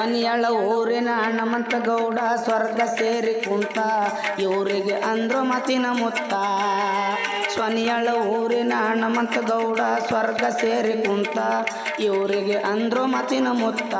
ಸೊನಿಯಳ ಊರಿನ ಹಣಮಂತ ಗೌಡ ಸ್ವರ್ಗ ಸೇರಿ ಕುಂತ ಇವರಿಗೆ ಅಂದ್ರು ಮತಿನ ಮುತ್ತ. ಸ್ವನಿಯಳ ಊರಿನ ಹಣಮಂತ ಗೌಡ ಸ್ವರ್ಗ ಸೇರಿ ಕುಂತ ಇವರಿಗೆ ಅಂದ್ರು ಮತಿನ ಮುತ್ತ.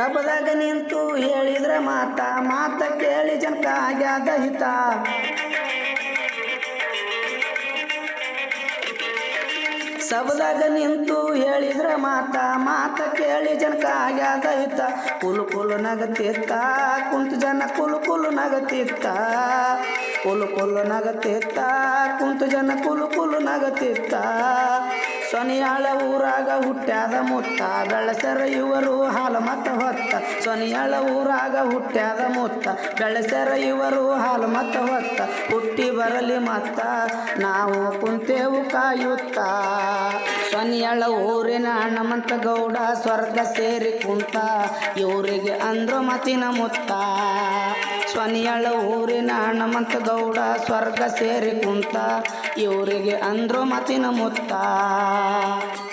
ಸಬದಾಗ ನಿಂತು ಹೇಳಿದ್ರೆ ಮಾತ ಮಾತ ಕೇಳಿ ಜನಕ ಆಗ್ಯಾದ ಹಿತ. ಸಬದಾಗ ನಿಂತು ಹೇಳಿದ್ರ ಮಾತ ಮಾತ ಕೇಳಿ ಜನಕ ಆಗ್ಯಾದ ಹಿತ. ಕುಲು ಕುಲು ನಗತಿತ್ತ, ಕುಂತು ಜನ ಕುಲು ಕುಲು ನಗತಿತ್ತ. ಕುಲು ಕುಲು ನಗತಿತ್ತ, ಕುಂತು ಜನ ಕುಲು ಕುಲು ನಗತಿತ್ತ. ಸೊನಿಯಾಳ ಊರಾಗ ಹುಟ್ಟ್ಯಾದ ಮುತ್ತ ಬೆಳೆಸರ ಇವರು ಹಾಲು ಮತ ಹೊತ್ತ. ಸೊನಿಯಾಳ ಊರಾಗ ಹುಟ್ಟ್ಯಾದ ಮುತ್ತ ಬೆಳೆಸರ ಇವರು ಹಾಲು ಮತ ಹೊತ್ತ. ಹುಟ್ಟಿ ಬರಲಿ ಮತ್ತ, ನಾವು ಕುಂತೇವು ಕಾಯುತ್ತ. ಸೊನಿಯಾಳ ಊರಿನ ಹಣಮಂತ ಗೌಡ ಸ್ವರ್ಗ ಸೇರಿ ಕುಂತ, ಇವರಿಗೆ ಅಂದ್ರ ಮತಿನ ಮುತ್ತ. ಸೊನಿಯಾಳ ಊರಿನ ಹಣಮಂತ ಗೌಡ ಸ್ವರ್ಗ ಸೇರಿ ಕುಂತ ಇವರಿಗೆ ಅಂದ್ರು ಮತಿನ ಮುತ್ತ.